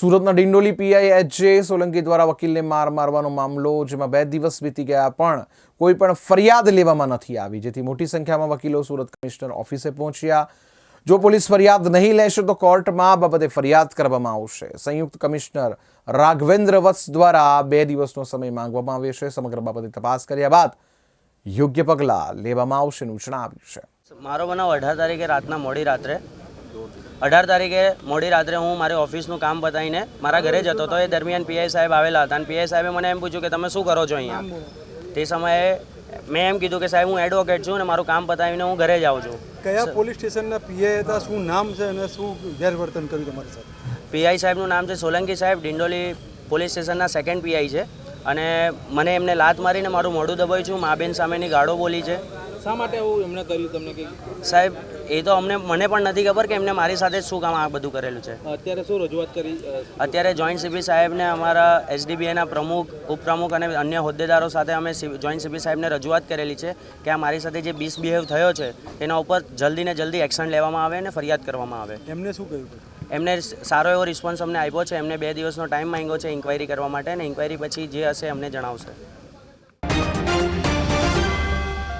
સુરતના Dindoli PI H જે સોલંકી દ્વારા વકીલને માર મારવાનો મામલો, જેમાં બે દિવસ વીતી ગયા પણ કોઈ પણ ફરિયાદ લેવામાં નથી આવી, જેથી મોટી સંખ્યામાં વકીલો સુરત કમિશનર ઓફિસે પહોંચ્યા. જો પોલીસ ફરિયાદ નહીં લેશે તો કોર્ટમાં આ બાબતે ફરિયાદ કરવામાં આવશે. સંયુક્ત કમિશનર રાઘવેન્દ્ર વત્સ દ્વારા બે દિવસનો સમય માંગવામાં આવ્યો છે. સમગ્ર બાબતે તપાસ કર્યા બાદ યોગ્ય પગલાં લેવામાં આવશેનું જણાવ્યું છે. મારો બનાવ અઢાર તારીખે રાતના મોડી રાત્રે અઢાર તારીખે મોડી રાત્રે હું મારી ઓફિસનું કામ પતાવીને મારા ઘરે જતો હતો. એ દરમિયાન પીઆઈ સાહેબ આવેલા હતા અને પીઆઈ સાહેબે મને એમ પૂછ્યું કે તમે શું કરો છો અહીંયા? તે સમયે મેં એમ કીધું કે સાહેબ હું એડવોકેટ છું અને મારું કામ પતાવીને હું ઘરે જાઉં છું. કયા પોલીસ સ્ટેશનના પીઆઈ હતા? શું નામ છે અને શું ગેરવર્તન કર્યું તમારી સાથે? પીઆઈ સાહેબનું નામ છે સોલંકી સાહેબ. ડિંડોલી પોલીસ સ્ટેશનના સેકન્ડ પીઆઈ છે. અને મને એમને લાત મારીને મારું મોઢું દબાવ્યું છું. મા બેન સામેની ગાળો બોલી છે. શા માટે એવું એમણે કર્યું તમને કે સાહેબ એ તો અમને મને પણ નથી ખબર કે એમને મારી સાથે જ શું કામ આ બધું કરેલું છે. અત્યારે શું રજૂઆત કરી અત્યારે જોઈન્ટ સીપી સાહેબને અમારા એસડીબીએના પ્રમુખ ઉપપ્રમુખ અને અન્ય હોદ્દેદારો સાથે અમે જોઈન્ટ સીપી સાહેબને રજૂઆત કરેલી છે કે આ મારી સાથે જે મિસબિહેવ થયો છે એના ઉપર જલ્દી ને જલ્દી એક્શન લેવામાં આવે અને ફરિયાદ કરવામાં આવે. એમને શું કહ્યું એમને સારો એવો રિસ્પોન્સ અમને આપ્યો છે. એમને બે દિવસનો ટાઈમ માંગ્યો છે ઇન્ક્વાયરી કરવા માટે અને ઇન્ક્વાયરી પછી જે હશે અમને જણાવશે.